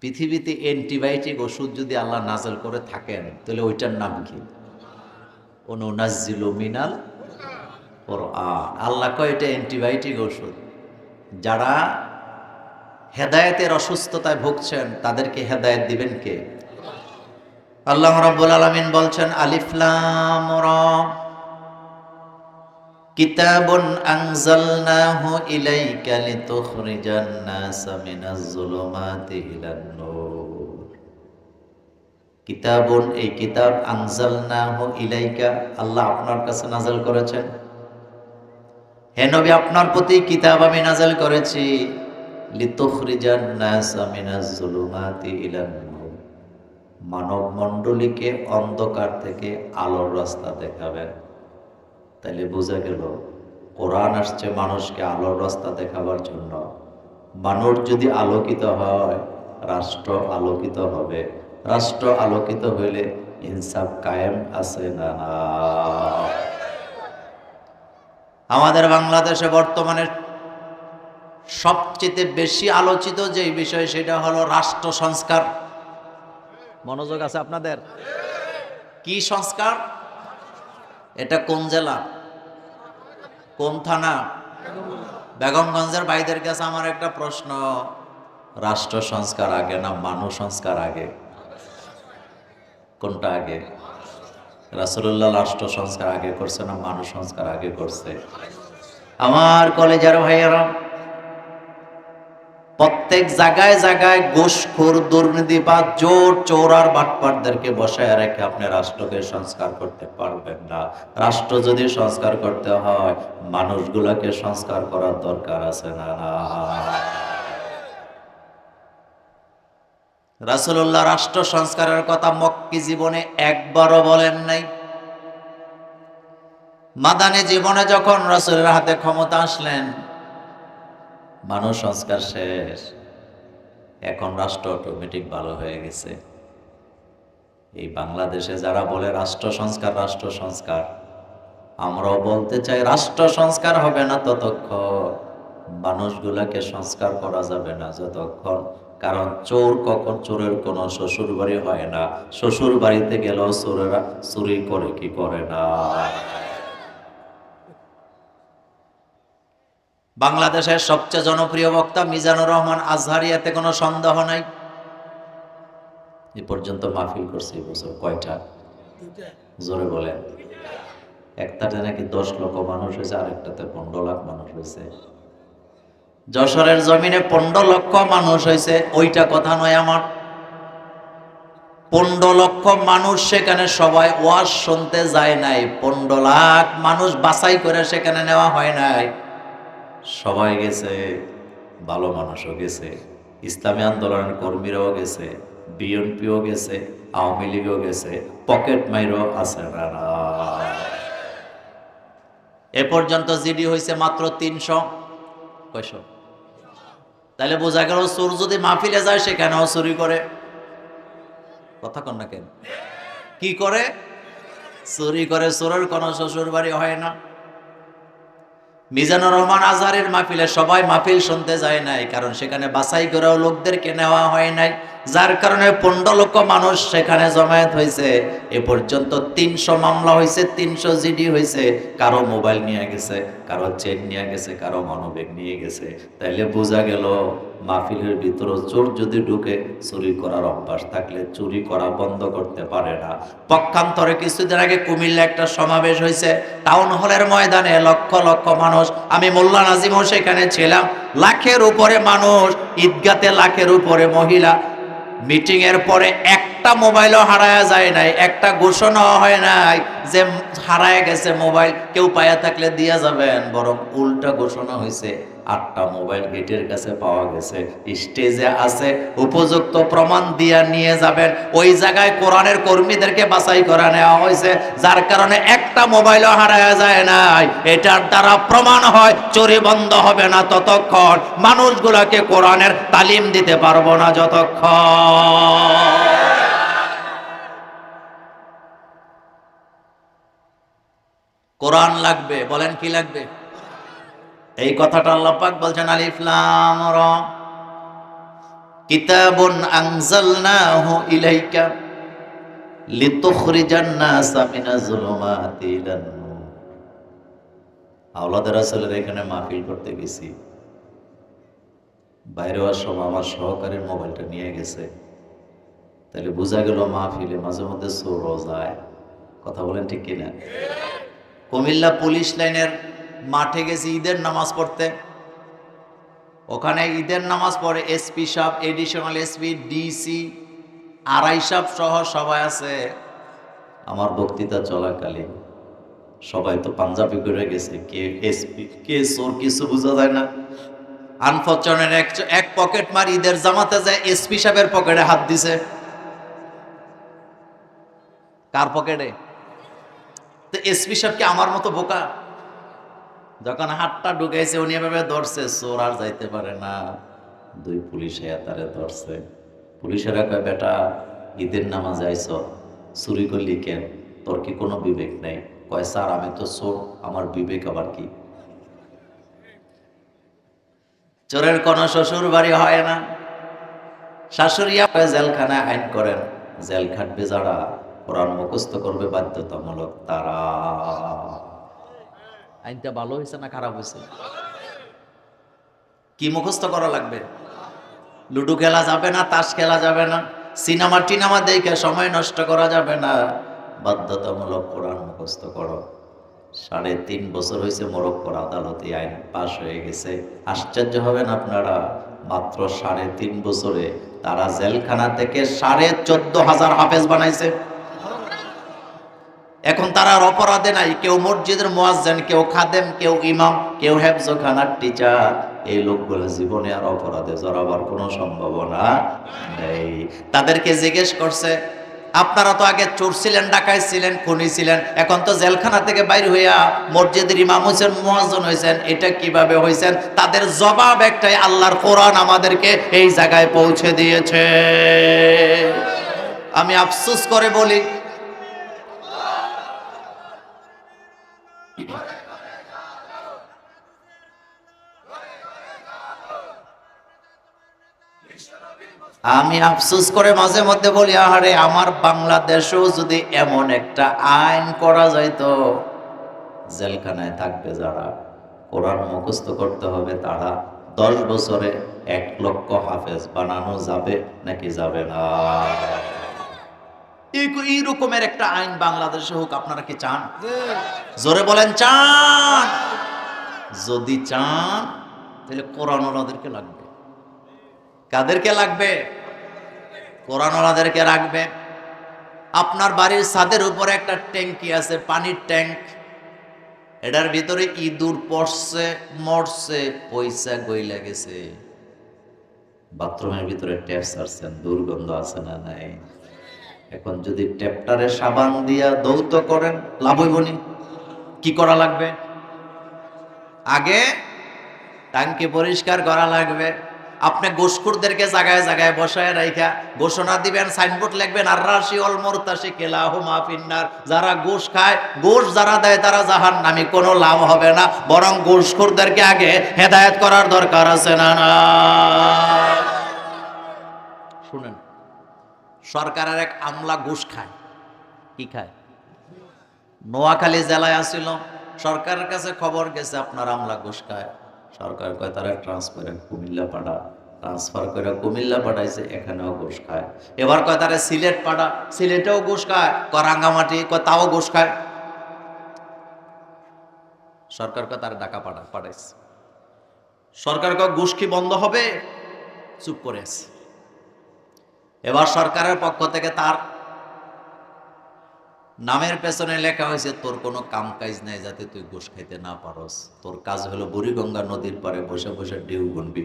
পৃথিবীতে অ্যান্টিবায়োটিক ওষুধ যদি আল্লাহ নাজল করে থাকেন, তাহলে ওইটার নাম কি? অনুনাজিল মিনাল কোরআন। আল্লাহ কয়, এটা অ্যান্টিবায়োটিক ওষুধ। যারা হেদায়েতের অসুস্থতায় ভুগছেন, তাদেরকে হেদায়েত দিবেন কে? আল্লাহ রাব্বুল আলামিন বলছেন আলিফলাম কিতাবুন আনজালনাহু ইলাইকা লিতুখরিজান নাসা মিনাজ যুলুমাতি ইলান নূর। কিতাবুন, এই কিতাব আনজালনাহু ইলাইকা আল্লাহ আপনার কাছে নাযিল করেছেন। হে নবী, আপনার প্রতি কিতাব আমি নাযিল করেছি। লিতুখরিজান নাসা মিনাজ যুলুমাতি ইলান নূর। মানব মণ্ডলীকে অন্ধকার থেকে আলোর রাস্তা দেখাবেন। তাইলে বোঝা গেল, কোরআন আসছে মানুষকে আলোর রাস্তা দেখাবার জন্য। মানুষ যদি আলোকিত হয়, রাষ্ট্র আলোকিত হবে। রাষ্ট্র আলোকিত হইলে ইনসাফ কায়েম আছে না না? আমাদের বাংলাদেশে বর্তমানে সবচেয়ে বেশি আলোচিত যে বিষয়, সেটা হলো রাষ্ট্র সংস্কার। মনোযোগ আছে আপনাদের? কি সংস্কার? এটা কোন জেলা? কোন থানা? বেগমগঞ্জের ভাইদের কাছে আমার একটা প্রশ্ন। রাষ্ট্র সংস্কার আগে না মানুষ সংস্কার আগে? কোনটা আগে? রাসুল্লাহ রাষ্ট্র সংস্কার আগে করছে না মানুষ সংস্কার আগে করছে? আমার কলেজের ভাইয়েরা প্রত্যেক জায়গায় জায়গায় ঘুষখোর, দুর্নীতিবাদ, জোর চোর আর বাটপাটদেরকে বসায় রেখে আপনি রাষ্ট্রকে সংস্কার করতে পারবেন না। রাষ্ট্র যদি সংস্কার করতে হয়, মানুষগুলোকে সংস্কার করার দরকার আছে না রাসূলুল্লাহ রাষ্ট্র সংস্কারের কথা মক্কি জীবনে একবারও বলেন নাই। মাদানী জীবনে যখন রাসূলের হাতে ক্ষমতা আসলেন মানুষ সংস্কার শেষ। এখন রাষ্ট্র অটোমেটিক ভালো হয়ে গেছে। এই বাংলাদেশে যারা বলে রাষ্ট্র সংস্কার রাষ্ট্র সংস্কার, আমরাও বলতে চাই রাষ্ট্র সংস্কার হবে না ততক্ষণ। মানুষগুলাকে সংস্কার করা যাবে না যতক্ষণ। কারণ চোর কখন চোরের কোনো শ্বশুর বাড়ি হয় না। শ্বশুর বাড়িতে গেলেও চোরেরা চুরি করে কি করে না? বাংলাদেশের সবচেয়ে জনপ্রিয় বক্তা মিজানুর রহমান আজহারিয়াতে কোনো সন্দেহ নাই? এ পর্যন্ত মাহফিল করছে এই বছর কয়টা? জোরে বলেন। একটাতে নাকি দশ লক্ষ মানুষ হয়েছে আরেকটাতে পনেরো লাখ মানুষ হয়েছে। যশোরের জমিনে পনেরো লক্ষ মানুষ হয়েছে ওইটা কথা নয় আমার। পনেরো লক্ষ মানুষ সেখানে সবাই ওয়াজ শুনতে যায় নাই পনেরো লাখ মানুষ বাছাই করে সেখানে নেওয়া হয় নাই। সবাই গেছে, ভালো মানুষও গেছে, ইসলামী আন্দোলনের কর্মীরাও গেছে, বিএনপিও গেছে, আওয়ামী লীগও গেছে, পকেট মাইরও আছে। এ পর্যন্ত জিডি হয়েছে মাত্র তিনশো। কয়শো? তাহলে বোঝা গেল চোর যদি মাহফিলে যায়, সেখানেও চুরি করে। কথা কন না কেন? কি করে? চুরি করে, চোরের কোনো শ্বশুর বাড়ি হয় না। মিজানুর রহমান আজহারের মাহফিলে সবাই মাহফিল শুনতে যায় নাই, কারণ সেখানে বাছাই করেও লোকদেরকে নেওয়া হয় নাই, যার কারণে পনেরো লক্ষ মানুষ সেখানে জমায়েত হয়েছে। এ পর্যন্ত তিনশো মামলা হয়েছে, তিনশো জিডি হয়েছে, কারও মোবাইল নিয়ে গেছে, কারও চেন নিয়ে গেছে, কারও মনোবেগ নিয়ে গেছে। তাইলে বোঝা গেল মাহফিলের ভিতরে চোর যদি ঢুকে, চুরি করার অভ্যাস থাকলে চুরি করা বন্ধ করতে পারে না। পক্ষান্তরে কিছুদিন আগে কুমিল্লা একটা সমাবেশ হয়েছে, টাউন হলের ময়দানে লক্ষ লক্ষ মানুষ, আমি মোল্লা নাজিমও সেখানে ছিলাম, লাখের উপরে মানুষ, ঈদগাতে লাখের উপরে মহিলা। মিটিং এর পরে একটা মোবাইলও হারায়া যায় নাই, একটা ঘোষণা হয় নাই যে হারায় গেছে মোবাইল, কেউ পায়া থাকলে দিয়া যাবেন, বরং উল্টা ঘোষণা হয়েছে। আটটা মোবাইল গেটের কাছে পাওয়া গেছে। স্টেজে আছে, উপযুক্ত প্রমাণ দিয়া নিয়ে যাবেন। ওই জায়গায় কোরআনের কর্মীদেরকে বাছাই করা নেওয়া হয়েছে, যার কারণে একটা মোবাইলও হারায়া যায় নাই। এটার দ্বারা প্রমাণ হয়, চুরি বন্ধ হবে না ততক্ষণ। মানুষগুলোকে কোরআনের তালিম দিতে পারব না যতক্ষণ। কোরআন লাগবে, বলেন কি লাগবে? এই কথাটা আল্লাহ পাক বলছেন আলিফলাম র। কিতাবুন আনজালনাহু ইলাইকা লিতুখরিজান নাসা মিনাজ যুলুমাতি ইলান আওলাদ রাসূলের এখানে মাহফিল করতে গেছি। বাইরে হওয়ার আমার সহকারীর মোবাইলটা নিয়ে গেছে। তাহলে বোঝা গেল মাহফিলে মাঝে মধ্যে চোরও যায়। কথা বলেন ঠিক কিনা? কুমিল্লা পুলিশ লাইনের মাঠে গেছি ঈদের নামাজ পড়তে। ওখানে ঈদের নামাজ পড়ে এসপি সাহেব, এডিশনাল এসপি ডিসি আড়াই সাহেব সহ সবাই আছে। আমার বক্তৃতা চলাকালীন সবাই তো পাঞ্জাবি করে গেছে, কে এসপি কে চোর কিছু বোঝা যায় না। আনফরচুনেট এক এক পকেট মার ঈদের জামাতে যায় এসপি সাহেবের পকেটে হাত দিছে। কার পকেটে? তো এসপি সাহেব কি আমার মতো বোকা? যখন হাতটা ঢুকাইছে, উনি এভাবে ধরছে, চোর আর যাইতে পারে না। দুই পুলিশে তারে ধরছে। পুলিশেরা কয়, বেটা, ঈদের নামাজ আইস চুরি করলি কেন? তোর কি কোনো বিবেক নেই? কয়, স্যার, আমি তো চোর, আমার বিবেক আবার কি? চোরের কোনো শ্বশুর বাড়ি হয় না। শাশুড়িয়া জেলখানায় আইন করেন। জেল খাটবে যারা কোরআন মুখস্থ করবে বাধ্যতামূলক তারা। আইনটা ভালো হয়েছে না খারাপ হয়েছে? কি মুখস্থ করা লাগবে? লুডো খেলা যাবে না, তাস খেলা যাবে না, সিনেমা টিনেমা দেখে সময় নষ্ট করা যাবে না। বাধ্যতামূলক কোরআন মুখস্থ করো। সাড়ে তিন বছর হয়েছে মোরক্কোর আদালতে আইন পাশ হয়ে গেছে। আশ্চর্য হবেন আপনারা, মাত্র সাড়ে তিন বছরে তারা জেলখানা থেকে সাড়ে চোদ্দ হাজার হাফেজ বানাইছে। এখন তারা আর অপরাধে নাই। কেউ মসজিদের মোয়াজ্জেন, কেউ খাদেম, কেউ ইমাম, কেউ হেফজখানার টিচার এই লোকগুলো জীবনে আর অপরাধে জড়াবার কোনো সম্ভাবনা নেই। তাদেরকে জিজ্ঞেস করছে, আপনারা তো আগে চোর ছিলেন ডাকাই ছিলেন, খুনি ছিলেন, এখন তো জেলখানা থেকে বাইর হইয়া মসজিদের ইমাম হয়েছেন মোয়াজ্জন হয়েছেন এটা কীভাবে হয়েছেন তাদের জবাব একটাই, আল্লাহর কোরআন আমাদেরকে এই জায়গায় পৌঁছে দিয়েছে। আমি আফসোস করে বলি আমি আফসোস করে মাঝে মধ্যে বলি, আহারে, আমার বাংলাদেশেও যদি এমন একটা আইন করা যাইতো, জেলখানায় থাকবে যারা, কোরআন মুখস্থ করতে হবে তারা, দশ বছরে এক লক্ষ হাফেজ বানানো যাবে নাকি যাবে না? এই- রকমের একটা আইন বাংলাদেশে হোক আপনারা কি চান? জোরে বলেন চান! যদি চান তাহলে কোরআন ওনাদেরকে লাগবে। কাদেরকে লাগবে? কোরআন ওনাদেরকে রাখবে। আপনার বাড়ির ছাদের উপরে একটা ট্যাঙ্কি আছে পানির ট্যাঙ্ক। এটার ভিতরে ইঁদুর পড়ছে মরছে পয়সা গইলা গেছে। বাথরুমের ভিতরে ট্যাপ সারছেন দুর্গন্ধ আছে না নাই? এখন যদি ট্যাপটারে সাবান দিয়া দৌত করেন, লাভ হইবনি কি করা লাগবে? আগে টাঙ্কি পরিষ্কার করা লাগবে। আপনি গোসখুরদেরকে জায়গায় জায়গায় বসায় রাইখা, ঘোষণা দিবেন, সাইনবোর্ড লিখবেন আর রাশি অল মোরতাসি কেলা হুমা ফিন্নার। যারা গোশ খায় গোশ যারা দেয়, তারা জাহান নামি, কোনো লাভ হবে না। বরং গোসখুরদেরকে আগে হেদায়েত করার দরকার আছে না না? শুনেন সরকারের এক আমলা ঘুষ খায়। কি খায়? নোয়াখালী জেলায় আসিল, সরকারের কাছে খবর গেছে আপনার আমলা ঘুষ খায়। সরকার কয়, তারা ট্রান্সফার কুমিল্লা পাঠা ট্রান্সফার করে কুমিল্লা পাঠাইছে, এখানেও ঘুষ খায়। এবার কয়, তারা সিলেট পাঠা সিলেটেও ঘুষ খায়, কয়, রাঙ্গামাটি। কয়, তাও ঘুষ খায়। সরকার কয়, তারা ডাকা পাঠা পাঠাইছে। সরকার কয়, ঘুষ কি বন্ধ হবে? চুপ করে আছে। এবার সরকারের পক্ষ থেকে তার নামের পেছনে লেখা হয়েছে, তোর কোনো কাম কাজ নাই যাতে তুই ঘুষ খাইতে না পারস। তোর কাজ হলো বুড়িগঙ্গা নদীর পারে বসে বসে ঢেউ গুনবি।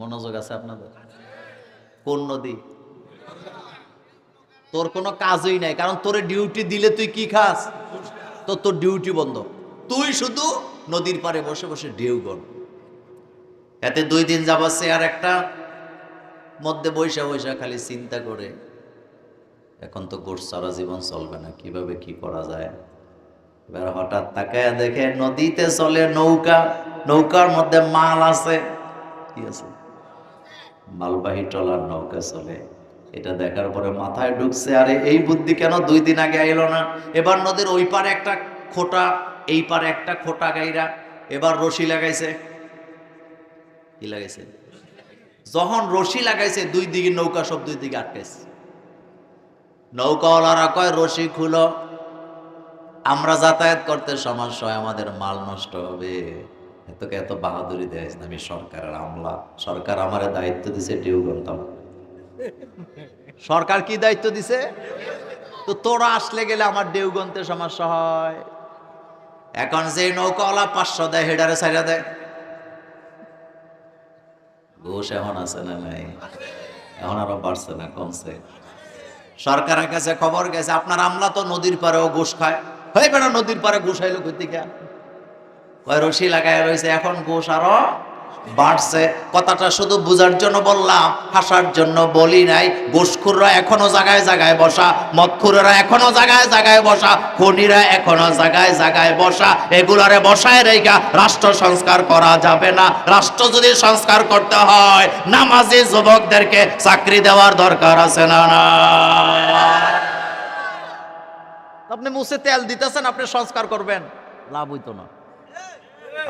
মনোযোগ আছে আপনাদের? কোন নদী? তোর কোনো কাজই নাই, কারণ তোর ডিউটি দিলে তুই কি খাস? তো তোর ডিউটি বন্ধ। তুই শুধু নদীর পারে বসে বসে ঢেউ গন। এতে দুই দিন যাবার সে আর একটা মধ্যে বৈশা বৈশা খালি চিন্তা করে, এখন তো গোট সারা জীবন চলবে না, কীভাবে কি করা যায়? এবার হঠাৎ তাকায় দেখে নদীতে চলে নৌকা, নৌকার মধ্যে মাল আছে। কি আছে? মালবাহী ট্রলার নৌকা চলে। এটা দেখার পরে মাথায় ঢুকছে, আরে এই বুদ্ধি কেন দুই দিন আগে এলো না? এবার নদীর ওই পারে একটা খোটা, এই পারে একটা খোটা গাইরা, এবার রশি লাগাইছে। কি লাগাইছে? যখন রশি লাগাইছে, দুই দিকে নৌকা, সব দুই দিকে আটকাইছে। নৌকাওয়ালারা কয়, রশি খুলো। আমরা যাতায়াত করতে সমস্যা হয় আমাদের মাল নষ্ট হবে। এতকে এত বাহাদুরি দেয় আমি সরকারের আমলা। সরকার আমার দায়িত্ব দিছে ডিউ সরকার কি দায়িত্ব দিছে? তো তোরা আসলে গেলে আমার ডেউ সমস্যা হয়। এখন যে নৌকাওয়ালা পাঁচশো দেয়, হেডারে সাইরা দেয়। ঘুষ এখন আছে না নাই? এখন আরও বাড়ছে না, কমছে। সরকারের কাছে খবর গেছে, আপনার আমলা তো নদীর পারেও ঘুষ খায়। হয়ে বেড়া নদীর পারে ঘুষ আইলো কোথেকে ওই রশি লাগায় রয়েছে এখন ঘুষ আরও বাড়ছে। কথাটা শুধু বুঝার জন্য বললাম, হাসার জন্য বলি নাই। ঘুষখুররা এখনও জায়গায় জায়গায় বসা, মদখুরেরা এখনও জায়গায় জায়গায় বসা, খনিরা এখনও জায়গায় জায়গায় বসা। এগুলারে বসায় রেখা রাষ্ট্র সংস্কার করা যাবে না। রাষ্ট্র যদি সংস্কার করতে হয়, নামাজি যুবকদেরকে চাকরি দেওয়ার দরকার আছে না না? আপনি মুছে তেল দিতেছেন, আপনি সংস্কার করবেন। লাভ হইতো না।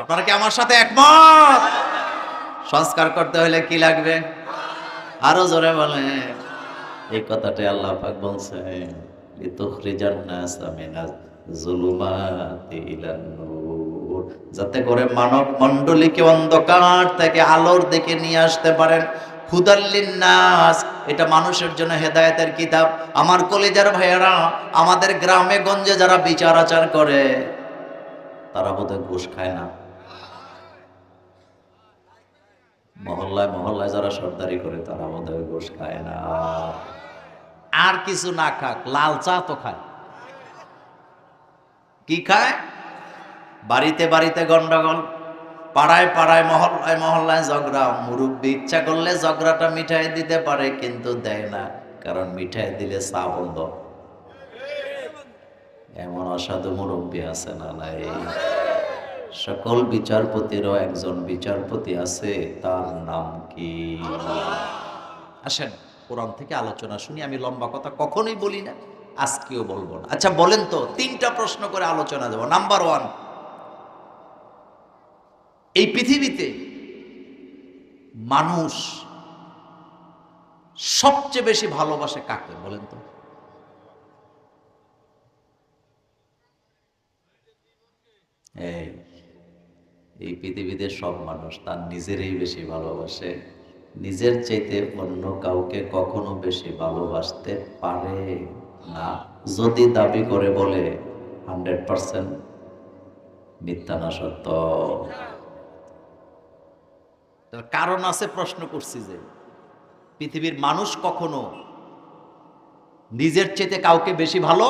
আপনারা কি আমার সাথে একমত? সংস্কার করতে হলে কি লাগবে? আরও জোরে বলে এই কথাটাই আল্লাহ পাক বলছে যাতে করে মানব মণ্ডলীকে অন্ধকার থেকে আলোর দিকে নিয়ে আসতে পারেন। নাস এটা মানুষের জন্য হেদায়েতের কিতাব। আমার কলেজার ভাইয়েরা, আমাদের গ্রামে গঞ্জে যারা বিচার আচার করে, তারা বোধহয় ঘুষ খায় না। মহল্লায় মহল্লায় যারা সর্দারি করে, তারা বোধহয় ঘুষ খায় না। আর কিছু না খাক, লাল চা তো খায়। কি খায়? বাড়িতে বাড়িতে গন্ডগোল, পাড়ায় পাড়ায়, মহল্লায় মহল্লায় ঝগড়া। মুরব্বী ইচ্ছা করলে ঝগড়াটা মিঠাই দিতে পারে, কিন্তু দেয় না, কারণ মিঠাই দিলে চা বন্ধ। এমন অসাধু মুরব্বী আছে না নাই? সকল বিচারপতিরও একজন বিচারপতি আছে, তার নাম কি? আসেন, কোরআন থেকে আলোচনা শুনি, আমি লম্বা কথা কখনোই বলি না, আজকেও বলব না। আচ্ছা বলেন তো, তিনটা প্রশ্ন করে আলোচনা দেবো। নাম্বার ওয়ান এই পৃথিবীতে মানুষ সবচেয়ে বেশি ভালোবাসে কাকে, বলেন তো? এই এই পৃথিবীতে সব মানুষ তার নিজেরই বেশি ভালোবাসে। নিজের চাইতে অন্য কাউকে কখনো বেশি ভালোবাসতে পারে না। যদি দাবি করে বলে, হান্ড্রেড পার্সেন্ট মিথ্যা না, সত্য। কারণ আছে, প্রশ্ন করছি যে, পৃথিবীর মানুষ কখনো নিজের চেতে কাউকে বেশি ভালো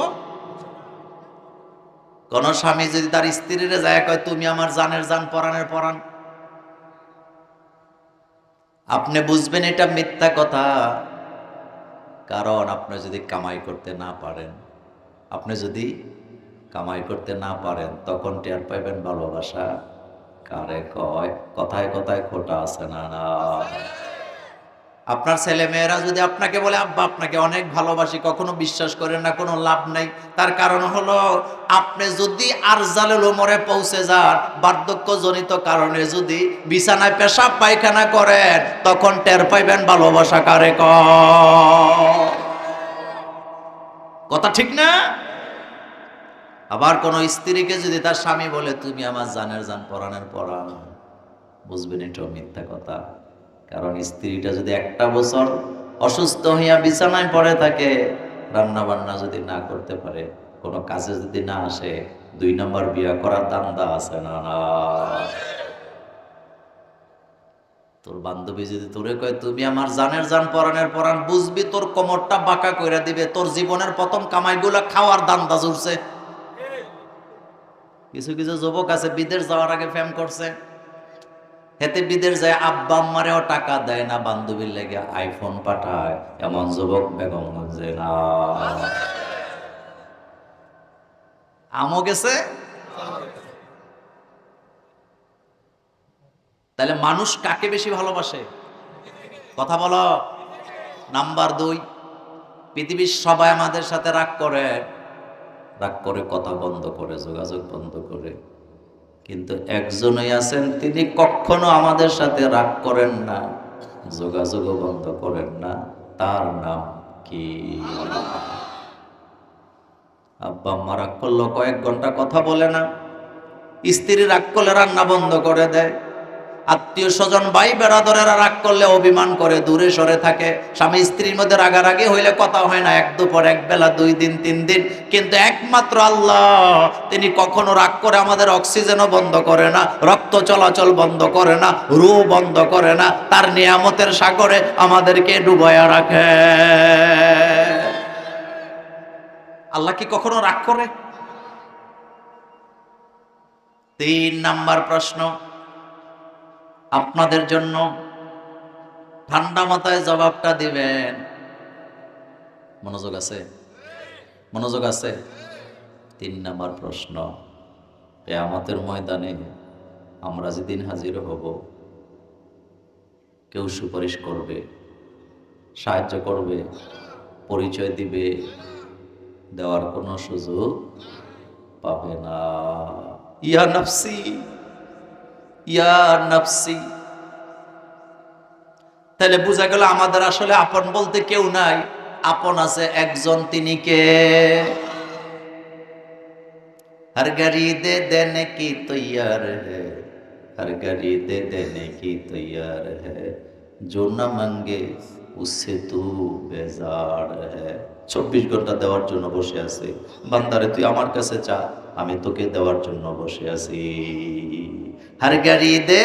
কোন স্বামী যদি তার স্ত্রীর যায়, কয়, তুমি আমার জানের জান পরাণের পরাণ। আপনি বুঝবেন এটা মিথ্যা কথা, কারণ আপনি যদি কামাই করতে না পারেন, আপনি যদি কামাই করতে না পারেন, তখন টের পাইবেন ভালোবাসা কারে কয়, কথায় কথায় খোটা আছে না না। আপনার ছেলে মেয়েরা যদি আপনাকে বলে, আব্বা, আপনাকে অনেক ভালোবাসি, কখনো বিশ্বাস করেন না, কোনো লাভ নাই। তার কারণ হলো, আপনি যদি আর জালেল ওমরে পৌঁছে যান বার্ধক্য জনিত কারণে যদি বিছানায় পেশাব পায়খানা করেন, তখন টের পাইবেন ভালোবাসা কারে কয় কথা ঠিক না? আবার কোন স্ত্রীকে যদি তার স্বামী বলে, তুমি আমার জানের জান পরাণের পরাণ। বুঝবেন, এটাও মিথ্যা কথা। কারণ স্ত্রীটা যদি একটা বছর অসুস্থ হইয়া বিছানায় পড়ে থাকে রান্না বান্না যদি না করতে পারে, কোনো কাজে যদি না আসে, দুই নম্বর বিয়া করার দান্দা আছে না না। তোর বান্ধবী যদি তোরে কয়, তুমি আমার জানের জান পরাণের পরাণ, বুঝবি তোর কোমরটা বাঁকা কইরা দিবে, তোর জীবনের প্রথম কামাইগুলা খাওয়ার দান্দা জুড়ছে কিছু কিছু যুবক আছে, বিদেশ যাওয়ার আগে ফ্যাম করছে। হেতে বিদেশ যায়, আব্বা আম্মারেও টাকা দেয় না, বান্ধবীর লেগে আইফোন পাঠায়। এমন যুবক বেগমগঞ্জে না আমও গেছে? তাহলে মানুষ কাকে বেশি ভালোবাসে? কথা বলো। নাম্বার দুই, পৃথিবীর সবাই আমাদের সাথে রাগ করে। রাগ করে, কথা বন্ধ করে, যোগাযোগ বন্ধ করে। কিন্তু একজনই আছেন, তিনি কখনো আমাদের সাথে রাগ করেন না যোগাযোগ বন্ধ করেন না। তার নাম কি? আব্বা আম্মা রাগ করল কয়েক ঘণ্টা কথা বলে না, স্ত্রী রাগ করলে রান্না বন্ধ করে দেয়। আত্মীয় স্বজন, ভাই বেড়াদরেরা রাগ করলে অভিমান করে, দূরে সরে থাকে। স্বামী স্ত্রীর মধ্যে রাগারাগি হইলে কথা হয় না, এক দুপুর, এক বেলা, দুই দিন, তিন দিন। কিন্তু একমাত্র আল্লাহ, তিনি কখনো রাগ করে আমাদের অক্সিজেনও বন্ধ করে না, রক্ত চলাচল বন্ধ করে না, রু বন্ধ করে না, তার নিয়ামতের সাগরে আমাদেরকে ডুবাইয়া রাখে। আল্লাহ কি কখনো রাগ করে? তিন নাম্বার প্রশ্ন আপনাদের জন্য ঠান্ডা মাথায় জবাবটা দিবেন। মনোযোগ আছে? মনোযোগ আছে? তিন নাম্বার প্রশ্ন, কেয়ামতের ময়দানে আমরা যেদিন হাজির হব, কেউ সুপারিশ করবে, সাহায্য করবে, পরিচয় দিবে, দেওয়ার কোনো সুযোগ পাবে না। ইয়া নফসি! ইয়া নফসি তাহলে বোঝা গেল আমাদের আসলে আপন বলতে কেউ নাই আপন আছে একজন তিনি কে हर घड़ी दे देने की तैयार है हर घड़ी दे देने की तैयार है जो न मांगे उससे तू बेजार है চব্বিশ ঘন্টা দেওয়ার জন্য বসে আছে বান্দারে তুই আমার কাছে চা আমি তোকে দেওয়ার জন্য বসে আছি हर घड़ी दे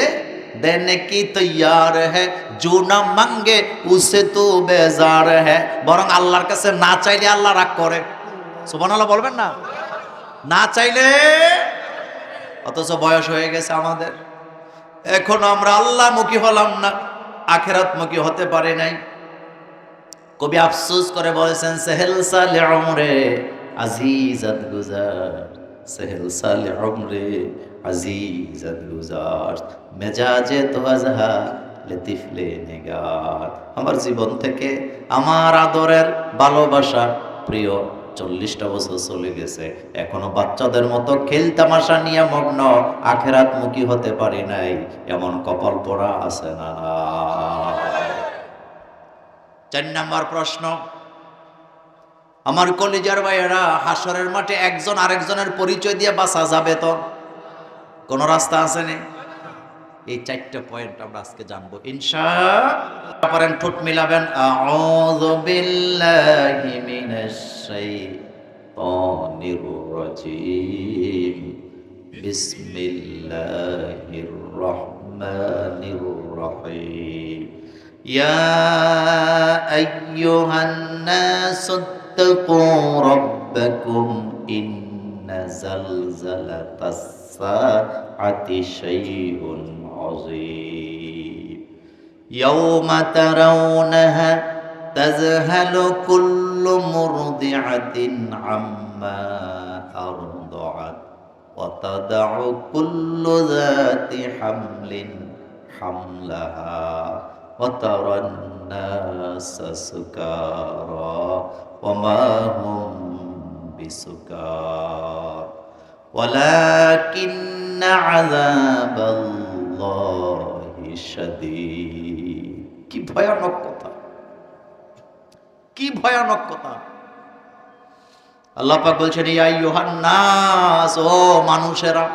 देने की तैयार है जो ना मांगे उसे तू बेजार है বরং আল্লাহর কাছে না চাইলে আল্লাহ রাগ করে সুবহানাল্লাহ বলবেন না না চাইলে অথচ বয়স হয়ে গেছে আমাদের এখন আমরা আল্লাহমুখী হলাম না আখেরাতমুখী হতে পারে নাই কবি আফসোস করে বলেছেন, সেহেল সালে অমরে আজিজাত গুজার, সেহেল সালে অমরে আজিজাত গুজার, মেজাজে তো আজহা লেতিফলে নেগার। আমার জীবন থেকে আমার আদরের ভালোবাসা প্রিয় চল্লিশটা বছর চলে গেছে। এখনও বাচ্চাদের মতো খেল তামাশা নিয়ে মগ্ন আখেরাত মুখী হতে পারি নাই। এমন কপাল পড়া আছে না চার নাম্বার প্রশ্ন, আমার কলিজার ভাইয়েরা, হাসরের মাঠে একজন আরেকজনের পরিচয় দিয়ে বাঁচা যাবে তো? কোন রাস্তা আছে নি? এই চারটা পয়েন্ট আমরা আজকে জানব। ইনশা পারেন ঠোঁট মিলাবেন। বিসমিল্লাহির রহমানির রহিম। يا أيها الناس اتقوا ربكم إن زلزلة الساعة شيء عظيم يوم ترونها تذهل كل مرضعة عما أرضعت وتضع كل ذات حمل حملها وترى الناس سكارى وما هم بسكار ولكن عذاب الله شديد কি ভয়ানক কথা কি ভয়ানক কথা আল্লাহ পাক বলছেন ইয়া ইউহান্নাস ও মানুষেরা